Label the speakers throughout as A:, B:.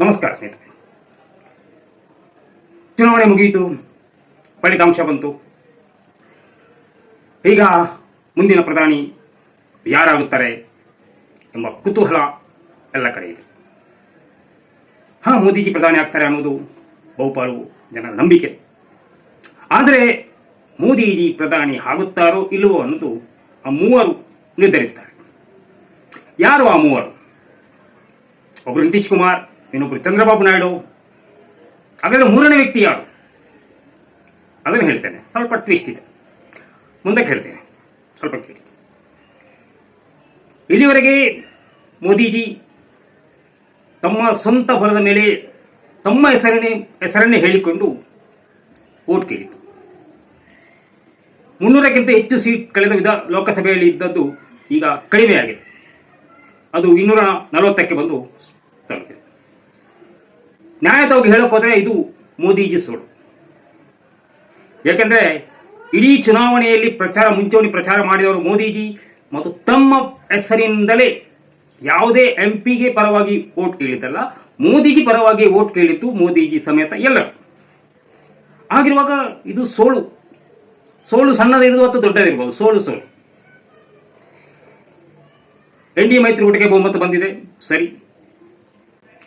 A: ನಮಸ್ಕಾರ ಸ್ನೇಹಿತರೆ. ಚುನಾವಣೆ ಮುಗಿಯಿತು, ಫಲಿತಾಂಶ ಬಂತು. ಈಗ ಮುಂದಿನ ಪ್ರಧಾನಿ ಯಾರಾಗುತ್ತಾರೆ ಎಂಬ ಕುತೂಹಲ ಎಲ್ಲ ಕಡೆ ಇದೆ. ಹಾ, ಮೋದಿಜಿ ಪ್ರಧಾನಿ ಆಗ್ತಾರೆ ಅನ್ನೋದು ಬಹುಪಾಲು ಜನರ ನಂಬಿಕೆ. ಆದರೆ ಮೋದಿಜಿ ಪ್ರಧಾನಿ ಆಗುತ್ತಾರೋ ಇಲ್ಲವೋ ಅನ್ನೋದು ಆ ಮೂವರು ನಿರ್ಧರಿಸ್ತಾರೆ. ಯಾರು ಆ ಮೂವರು? ಒಬ್ಬರು ನಿತೀಶ್ ಕುಮಾರ್ ಇನ್ನೊಬ್ಬರು ಚಂದ್ರಬಾಬು ನಾಯ್ಡು, ಹಾಗಾದ್ರೆ ಮೂರನೇ ವ್ಯಕ್ತಿ ಯಾರು? ಅದನ್ನು ಹೇಳ್ತೇನೆ. ಸ್ವಲ್ಪ ಟ್ವಿಸ್ಟ್ ಇದೆ. ಮುಂದಕ್ಕೆ ಹೇಳ್ತೇನೆ. ಸ್ವಲ್ಪ ಕೇಳಿ. ಇಲ್ಲಿವರೆಗೆ ಮೋದಿಜಿ ತಮ್ಮ ಸ್ವಂತ ಬಲದ ಮೇಲೆ ತಮ್ಮ ಹೆಸರನ್ನೇ ಹೆಸರನ್ನೇ ಹೇಳಿಕೊಂಡು ಓಟ್ ಕೇಳಿತು ಮುನ್ನೂರಕ್ಕಿಂತ ಹೆಚ್ಚು ಸೀಟ್ ಕಳೆದ ವಿಧ ಲೋಕಸಭೆಯಲ್ಲಿ ಇದ್ದದ್ದು ಈಗ ಕಡಿಮೆಯಾಗಿದೆ. ಅದು ಇನ್ನೂರ ನಲವತ್ತಕ್ಕೆ ಬಂದು ತಲುಪಿದೆ. ನ್ಯಾಯದವಾಗಿ ಹೇಳಕ್ ಹೋದ್ರೆ ಇದು ಮೋದಿಜಿ ಸೋಲು ಯಾಕೆಂದ್ರೆ ಇಡೀ ಚುನಾವಣೆಯಲ್ಲಿ ಪ್ರಚಾರ, ಮುಂಚೂಣಿ ಪ್ರಚಾರ ಮಾಡಿದವರು ಮೋದಿಜಿ ಮತ್ತು ತಮ್ಮ ಹೆಸರಿನಿಂದಲೇ ಯಾವುದೇ ಎಂ ಪಿಗೆ ಪರವಾಗಿ ವೋಟ್ ಕೇಳಿದ್ದಲ್ಲ, ಮೋದಿಜಿ ಪರವಾಗಿ ವೋಟ್ ಕೇಳಿತ್ತು ಮೋದಿಜಿ ಸಮೇತ ಎಲ್ಲರೂ. ಆಗಿರುವಾಗ ಇದು ಸೋಳು. ಸೋಳು ಸಣ್ಣದಿರುವುದು ಅಥವಾ ದೊಡ್ಡದಿರ್ಬೋದು ಸೋಲು ಸೋಳು. ಎನ್ ಡಿ ಮೈತ್ರಿಕೂಟಕ್ಕೆ ಬಹುಮತ ಬಂದಿದೆ. ಸರಿ.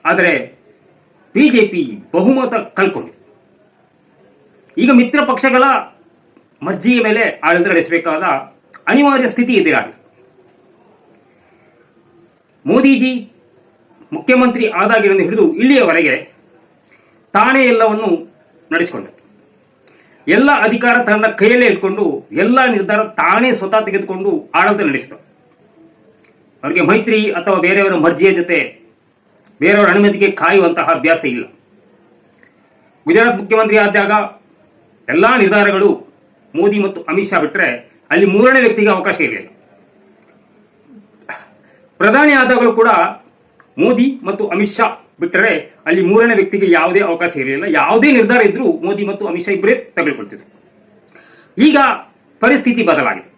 A: ಆದರೆ ಬಿಜೆಪಿ ಬಹುಮತ ಕಳ್ಕೊಂಡಿದೆ. ಈಗ ಮಿತ್ರ ಪಕ್ಷಗಳ ಮರ್ಜಿಯ ಮೇಲೆ ಆಡಳಿತ ನಡೆಸಬೇಕಾದ ಅನಿವಾರ್ಯ ಸ್ಥಿತಿ ಎದುರಾಗಿದೆ ಮೋದಿಜಿ ಮುಖ್ಯಮಂತ್ರಿ ಆದಾಗಿನಿಂದ ಹಿಡಿದು ಇಲ್ಲಿಯವರೆಗೆ ತಾನೇ ಎಲ್ಲವನ್ನು ನಡೆಸಿಕೊಂಡ ಎಲ್ಲ ಅಧಿಕಾರ ತನ್ನ ಕೈಯಲ್ಲೇ ಇಟ್ಕೊಂಡು ಎಲ್ಲ ನಿರ್ಧಾರ ತಾನೇ ಸ್ವತಃ ತೆಗೆದುಕೊಂಡು ಆಡಳಿತ ನಡೆಸಿದ ಅವರಿಗೆ ಮೈತ್ರಿ ಅಥವಾ ಬೇರೆಯವರ ಮರ್ಜಿಯ ಜೊತೆ ಬೇರೆಯವರ ಅನುಮತಿಗೆ ಕಾಯುವಂತಹ ಅಭ್ಯಾಸ ಇಲ್ಲ. ಗುಜರಾತ್ ಮುಖ್ಯಮಂತ್ರಿ ಆದಾಗ ಎಲ್ಲ ನಿರ್ಧಾರಗಳು ಮೋದಿ ಮತ್ತು ಅಮಿತ್ ಶಾ ಬಿಟ್ಟರೆ ಅಲ್ಲಿ ಮೂರನೇ ವ್ಯಕ್ತಿಗೆ ಅವಕಾಶ ಇರಲಿಲ್ಲ. ಪ್ರಧಾನಿ ಆದಾಗಲೂ ಕೂಡ ಮೋದಿ ಮತ್ತು ಅಮಿತ್ ಶಾ ಬಿಟ್ಟರೆ ಅಲ್ಲಿ ಮೂರನೇ ವ್ಯಕ್ತಿಗೆ ಯಾವುದೇ ಅವಕಾಶ ಇರಲಿಲ್ಲ. ಯಾವುದೇ ನಿರ್ಧಾರ ಇದ್ರೂ ಮೋದಿ ಮತ್ತು ಅಮಿತ್ ಶಾ ಇಬ್ಬರೇ ತೆಗೆದುಕೊಳ್ತಿದ್ರು ಈಗ ಪರಿಸ್ಥಿತಿ ಬದಲಾಗಿದೆ.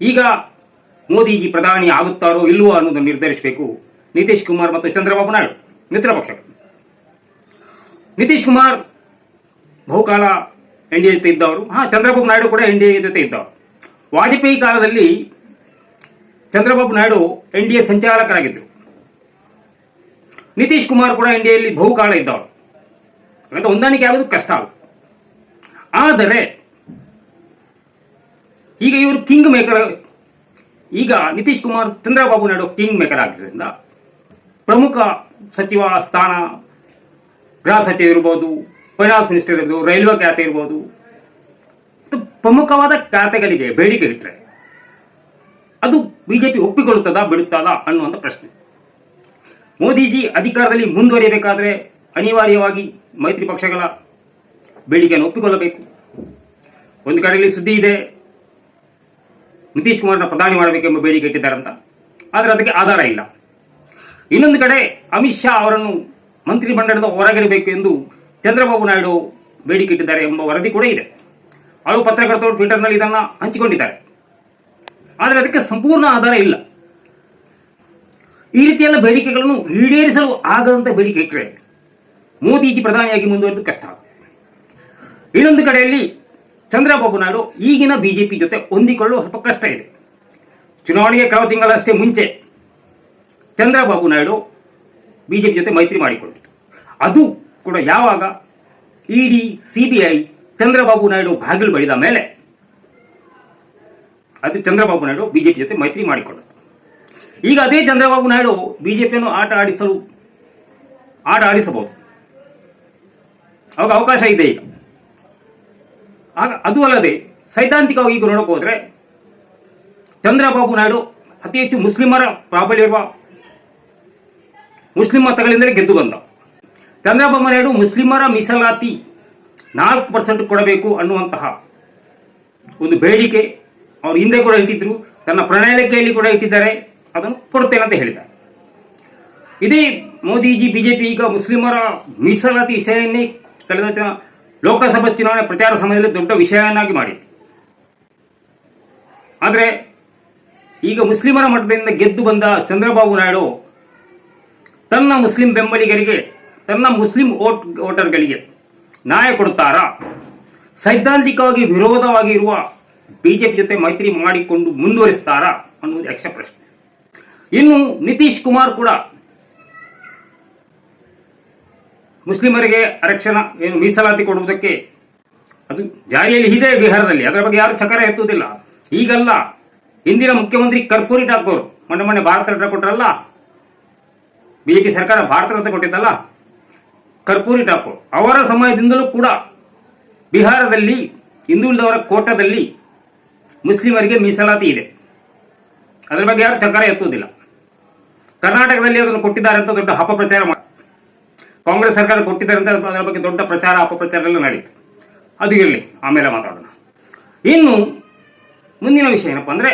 A: ಈಗ ಮೋದಿಜಿ ಪ್ರಧಾನಿ ಆಗುತ್ತಾರೋ ಇಲ್ವೋ ಅನ್ನೋದನ್ನು ನಿರ್ಧರಿಸಬೇಕು. ನಿತೀಶ್ ಕುಮಾರ್ ಮತ್ತು ಚಂದ್ರಬಾಬು ನಾಯ್ಡು, ಮಿತ್ರ ಪಕ್ಷಗಳು. ನಿತೀಶ್ ಕುಮಾರ್ ಬಹುಕಾಲ ಎನ್ ಡಿ ಎ ಜೊತೆ ಇದ್ದವರು. ಹಾ, ಚಂದ್ರಬಾಬು ನಾಯ್ಡು ಕೂಡ ಎನ್ ಡಿ ಎ ಜೊತೆ ಇದ್ದವರು. ವಾಜಪೇಯಿ ಕಾಲದಲ್ಲಿ Chandrababu Naidu N D A ಸಂಚಾಲಕರಾಗಿದ್ದರು. Nitish Kumar ಕೂಡ ಎನ್ ಡಿ ಎಲ್ಲಿ ಬಹುಕಾಲ ಇದ್ದವರು. ಹಾಗಂತ ಹೊಂದಾಣಿಕೆ ಆಗೋದು ಕಷ್ಟ ಆದರೆ ಈಗ ಇವರು ಕಿಂಗ್ ಮೇಕರ್ ಈಗ ನಿತೀಶ್ ಕುಮಾರ್, ಚಂದ್ರಬಾಬು ನಾಯ್ಡು ಕಿಂಗ್ ಮೇಕರ್ ಆಗಿದ್ದರಿಂದ ಪ್ರಮುಖ ಸಚಿವ ಸ್ಥಾನ ಗೃಹ ಸಚಿವ ಇರ್ಬೋದು ಫೈನಾನ್ಸ್ ಮಿನಿಸ್ಟರ್ ಇರ್ಬೋದು, ರೈಲ್ವೆ ಖಾತೆ ಇರ್ಬೋದು. ಪ್ರಮುಖವಾದ ಖಾತೆಗಳಿಗೆ ಬೇಡಿಕೆ ಇಟ್ಟರೆ ಅದು ಬಿಜೆಪಿ ಒಪ್ಪಿಕೊಳ್ಳುತ್ತದಾ, ಬಿಡುತ್ತದಾ ಅನ್ನುವಂಥ ಪ್ರಶ್ನೆ. ಮೋದಿಜಿ ಅಧಿಕಾರದಲ್ಲಿ ಮುಂದುವರಿಯಬೇಕಾದ್ರೆ ಅನಿವಾರ್ಯವಾಗಿ ಮೈತ್ರಿ ಪಕ್ಷಗಳ ಬೇಡಿಕೆಯನ್ನು ಒಪ್ಪಿಕೊಳ್ಳಬೇಕು. ಒಂದು ಕಡೆಯಲ್ಲಿ ಸುದ್ದಿ ಇದೆ, ನಿತೀಶ್ ಕುಮಾರ್ನ ಪ್ರಧಾನಿ ಮಾಡಬೇಕೆಂಬ ಬೇಡಿಕೆ ಇಟ್ಟಿದ್ದಾರೆ ಅಂತ ಆದರೆ ಅದಕ್ಕೆ ಆಧಾರ ಇಲ್ಲ. ಇನ್ನೊಂದು ಕಡೆ ಅಮಿತ್ ಶಾ ಅವರನ್ನು ಮಂತ್ರಿ ಮಂಡಲದ ಹೊರಗಿಡಬೇಕು ಎಂದು ಚಂದ್ರಬಾಬು ನಾಯ್ಡು ಬೇಡಿಕೆ ಇಟ್ಟಿದ್ದಾರೆ ಎಂಬ ವರದಿ ಕೂಡ ಇದೆ. ಹಲವು ಪತ್ರಕರ್ತರು ಟ್ವಿಟರ್ನಲ್ಲಿ ಇದನ್ನು ಹಂಚಿಕೊಂಡಿದ್ದಾರೆ. ಆದರೆ ಅದಕ್ಕೆ ಸಂಪೂರ್ಣ ಆಧಾರ ಇಲ್ಲ. ಈ ರೀತಿಯೆಲ್ಲ ಬೇಡಿಕೆಗಳನ್ನು ಈಡೇರಿಸಲು ಆಗದಂತ ಬೇಡಿಕೆ ಇಟ್ಟರೆ ಮೋದಿಜಿ ಪ್ರಧಾನಿಯಾಗಿ ಮುಂದುವರೆದು ಕಷ್ಟ. ಇನ್ನೊಂದು ಕಡೆಯಲ್ಲಿ ಚಂದ್ರಬಾಬು ನಾಯ್ಡು ಈಗಿನ ಬಿಜೆಪಿ ಜೊತೆ ಹೊಂದಿಕೊಳ್ಳುವ ಸ್ವಲ್ಪ ಕಷ್ಟ ಇದೆ. ಚುನಾವಣೆಗೆ ಕೆಲವು ತಿಂಗಳಷ್ಟೇ ಮುಂಚೆ ಚಂದ್ರಬಾಬು ನಾಯ್ಡು ಬಿಜೆಪಿ ಜೊತೆ ಮೈತ್ರಿ ಮಾಡಿಕೊಂಡಿತು ಅದು ಕೂಡ ಯಾವಾಗ ಇಡಿ, ಸಿಬಿಐ ಚಂದ್ರಬಾಬು ನಾಯ್ಡು ಬಾಗಿಲು ಬಳಿದ ಮೇಲೆ ಅದು ಚಂದ್ರಬಾಬು ನಾಯ್ಡು ಬಿಜೆಪಿ ಜೊತೆ ಮೈತ್ರಿ ಮಾಡಿಕೊಂಡದ್ದು ಈಗ ಅದೇ ಚಂದ್ರಬಾಬು ನಾಯ್ಡು ಬಿಜೆಪಿಯನ್ನು ಆಟ ಆಡಿಸಲು ಆಟ ಆಡಿಸಬಹುದು. ಅವಾಗ ಅವಕಾಶ ಇದೆ ಈಗ. ಆಗ ಅದು ಅಲ್ಲದೆ ಸೈದ್ಧಾಂತಿಕವಾಗಿ ಈಗ ನೋಡೋಕೆ ಹೋದ್ರೆ ಚಂದ್ರಬಾಬು ನಾಯ್ಡು ಅತಿ ಹೆಚ್ಚು ಮುಸ್ಲಿಮರ ಪ್ರಾಬಲ್ಯ ಇರುವ ಮುಸ್ಲಿಂ ಮತಗಳಿಂದಲೇ ಗೆದ್ದು ಬಂದ ಚಂದ್ರಬಾಬು ನಾಯ್ಡು ಮುಸ್ಲಿಮರ ಮೀಸಲಾತಿ ನಾಲ್ಕು ಪರ್ಸೆಂಟ್ ಕೊಡಬೇಕು ಅನ್ನುವಂತಹ ಒಂದು ಬೇಡಿಕೆ ಅವರು ಹಿಂದೆ ಕೂಡ ಇಟ್ಟಿದ್ರು, ತನ್ನ ಪ್ರಣಾಳಿಕೆಯಲ್ಲಿ ಕೂಡ ಇಟ್ಟಿದ್ದಾರೆ, ಅದನ್ನು ಕೊಡುತ್ತೇನೆ ಅಂತ ಹೇಳಿದ್ದಾರೆ. ಇದೇ ಮೋದಿಜಿ, ಬಿಜೆಪಿ ಈಗ ಮುಸ್ಲಿಮರ ಮೀಸಲಾತಿ ವಿಷಯವನ್ನೇ ಕಳೆದ ಲೋಕಸಭಾ ಚುನಾವಣೆ ಪ್ರಚಾರ ಸಮಯದಲ್ಲಿ ದೊಡ್ಡ ವಿಷಯವನ್ನಾಗಿ ಮಾಡಿದೆ ಆದರೆ ಈಗ ಮುಸ್ಲಿಮರ ಮಟ್ಟದಿಂದ ಗೆದ್ದು ಬಂದ ಚಂದ್ರಬಾಬು ನಾಯ್ಡು ತನ್ನ ಮುಸ್ಲಿಂ ಬೆಂಬಲಿಗರಿಗೆ, ತನ್ನ ಮುಸ್ಲಿಂ ಓಟ್ ವೋಟರ್ಗಳಿಗೆ ನ್ಯಾಯ ಕೊಡುತ್ತಾರಾ? ಸೈದ್ಧಾಂತಿಕವಾಗಿ ವಿರೋಧವಾಗಿ ಇರುವ ಬಿಜೆಪಿ ಜೊತೆ ಮೈತ್ರಿ ಮಾಡಿಕೊಂಡು ಮುಂದುವರಿಸ್ತಾರಾ ಅನ್ನುವುದು ಯಕ್ಷ ಪ್ರಶ್ನೆ. ಇನ್ನು ನಿತೀಶ್ ಕುಮಾರ್ ಕೂಡ ಮುಸ್ಲಿಮರಿಗೆ ಅರಕ್ಷಣ ಏನು ಮೀಸಲಾತಿ ಕೊಡುವುದಕ್ಕೆ ಅದು ಜಾರಿಯಲ್ಲಿ ಇದೆ ಬಿಹಾರದಲ್ಲಿ. ಅದರ ಬಗ್ಗೆ ಯಾರು ಚಕರ ಎತ್ತುವುದಿಲ್ಲ. ಈಗಲ್ಲ ಹಿಂದಿನ ಮುಖ್ಯಮಂತ್ರಿ ಕರ್ಪೂರಿ ಠಾಕೂರ್, ಮೊನ್ನೆ ಮೊನ್ನೆ ಭಾರತ ಕೊಟ್ಟರಲ್ಲ ಬಿಜೆಪಿ ಸರ್ಕಾರ ಭಾರತ ರತ್ನ ಕೊಟ್ಟಿದ್ದಲ್ಲ ಕರ್ಪೂರಿ ಠಾಕೂರ್. ಅವರ ಸಮಯದಿಂದಲೂ ಕೂಡ ಬಿಹಾರದಲ್ಲಿ ಹಿಂದುಳಿದವರ ಕೋಟದಲ್ಲಿ ಮುಸ್ಲಿಮರಿಗೆ ಮೀಸಲಾತಿ ಇದೆ. ಅದರ ಬಗ್ಗೆ ಯಾರು ಸರ್ಕಾರ ಎತ್ತುವುದಿಲ್ಲ. ಕರ್ನಾಟಕದಲ್ಲಿ ಅದನ್ನು ಕೊಟ್ಟಿದ್ದಾರೆ ಅಂತ ದೊಡ್ಡ ಅಪಪ್ರಚಾರ ಮಾಡಿ ಕಾಂಗ್ರೆಸ್ ಸರ್ಕಾರ ಕೊಟ್ಟಿದ್ದಾರೆ ಅಂತ ಅದರ ಬಗ್ಗೆ ದೊಡ್ಡ ಪ್ರಚಾರ ಅಪಪ್ರಚಾರ ಎಲ್ಲ ನಡೀತು ಅದು ಇರಲಿ, ಆಮೇಲೆ ಮಾತಾಡೋಣ. ಇನ್ನು ಮುಂದಿನ ವಿಷಯ ಏನಪ್ಪ ಅಂದ್ರೆ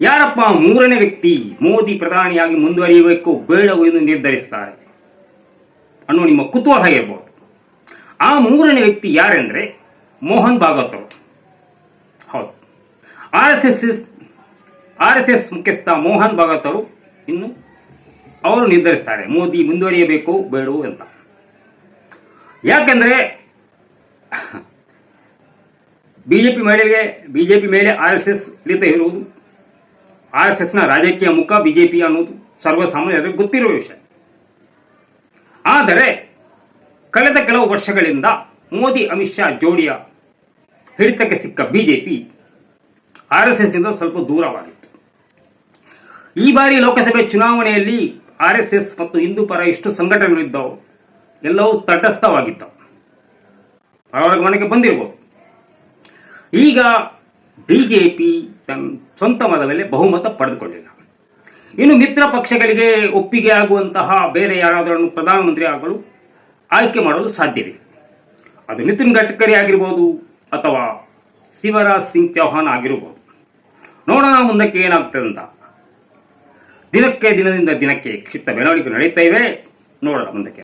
A: ಯಾರಪ್ಪ ಮೂರನೇ ವ್ಯಕ್ತಿ? ಮೋದಿ ಪ್ರಧಾನಿಯಾಗಿ ಮುಂದುವರಿಯಬೇಕು, ಬೇಡವು ಎಂದು ನಿರ್ಧರಿಸ್ತಾರೆ. ಅನ್ನೋ ನಿಮ್ಮ ಕುತೂಹಲ ಇರ್ಬೋದು ಆ ಮೂರನೇ ವ್ಯಕ್ತಿ ಯಾರೆಂದ್ರೆ ಮೋಹನ್ ಭಾಗವತ್ ಅವರು. ಹೌದು. R S S R S S ಮುಖ್ಯಸ್ಥ ಮೋಹನ್ ಭಾಗವತ್ ಅವರು ಇನ್ನು ಅವರು ನಿರ್ಧರಿಸ್ತಾರೆ. ಮೋದಿ ಮುಂದುವರಿಯಬೇಕು, ಬೇಡವು ಅಂತ. ಯಾಕೆಂದ್ರೆ ಬಿಜೆಪಿ ಮೇಲೆಗೆ, ಬಿಜೆಪಿ ಮೇಲೆ ಆರ್ ಎಸ್ ಎಸ್ ಹಿಡಿತ ಇರುವುದು ಆರ್ ಎಸ್ ಎಸ್ನ ರಾಜಕೀಯ ಮುಖ ಬಿಜೆಪಿ ಅನ್ನೋದು ಸರ್ವಸಾಮಾನ್ಯರಿಗೆ ಗೊತ್ತಿರುವ ವಿಷಯ. ಆದರೆ ಕಳೆದ ಕೆಲವು ವರ್ಷಗಳಿಂದ ಮೋದಿ, ಅಮಿತ್ ಶಾ, ಜೋಡಿಯ ಹಿಡಿತಕ್ಕೆ ಸಿಕ್ಕ ಬಿಜೆಪಿ ಆರ್ ಎಸ್ ಎಸ್ನಿಂದ ಸ್ವಲ್ಪ ದೂರವಾಗಿತ್ತು. ಈ ಬಾರಿ ಲೋಕಸಭೆ ಚುನಾವಣೆಯಲ್ಲಿ ಆರ್ ಎಸ್ ಎಸ್ ಮತ್ತು ಹಿಂದೂ ಪರ ಎಷ್ಟು ಸಂಘಟನೆಗಳಿದ್ದವು ಎಲ್ಲವೂ ತಟಸ್ಥವಾಗಿದ್ದವು. ಅವರ ಗಮನಕ್ಕೆ ಬಂದಿರಬಹುದು ಈಗ ಬಿಜೆಪಿ ತನ್ನ ಸ್ವಂತ ಮತದಲ್ಲಿ ಬಹುಮತ ಪಡೆದುಕೊಂಡಿಲ್ಲ. ಇನ್ನು ಮಿತ್ರ ಪಕ್ಷಗಳಿಗೆ ಒಪ್ಪಿಗೆ ಆಗುವಂತಹ ಬೇರೆ ಯಾರಾದರೂ ಪ್ರಧಾನಮಂತ್ರಿ ಆಗಲು ಆಯ್ಕೆ ಮಾಡಲು ಸಾಧ್ಯವಿದೆ. ಅದು ನಿತಿನ್ ಗಡ್ಕರಿ ಆಗಿರ್ಬೋದು ಅಥವಾ ಶಿವರಾಜ್ ಸಿಂಗ್ ಚೌಹಾನ್ ಆಗಿರಬಹುದು ನೋಡೋಣ ಮುಂದಕ್ಕೆ ಏನಾಗ್ತದೆ ಅಂತ. ದಿನಕ್ಕೆ ದಿನದಿಂದ ದಿನಕ್ಕೆ ಕ್ಷಿಪ್ತ ಬೆಳವಣಿಗೆ ನಡೀತಾ ಇವೆ. ನೋಡೋಣ ಮುಂದಕ್ಕೆ.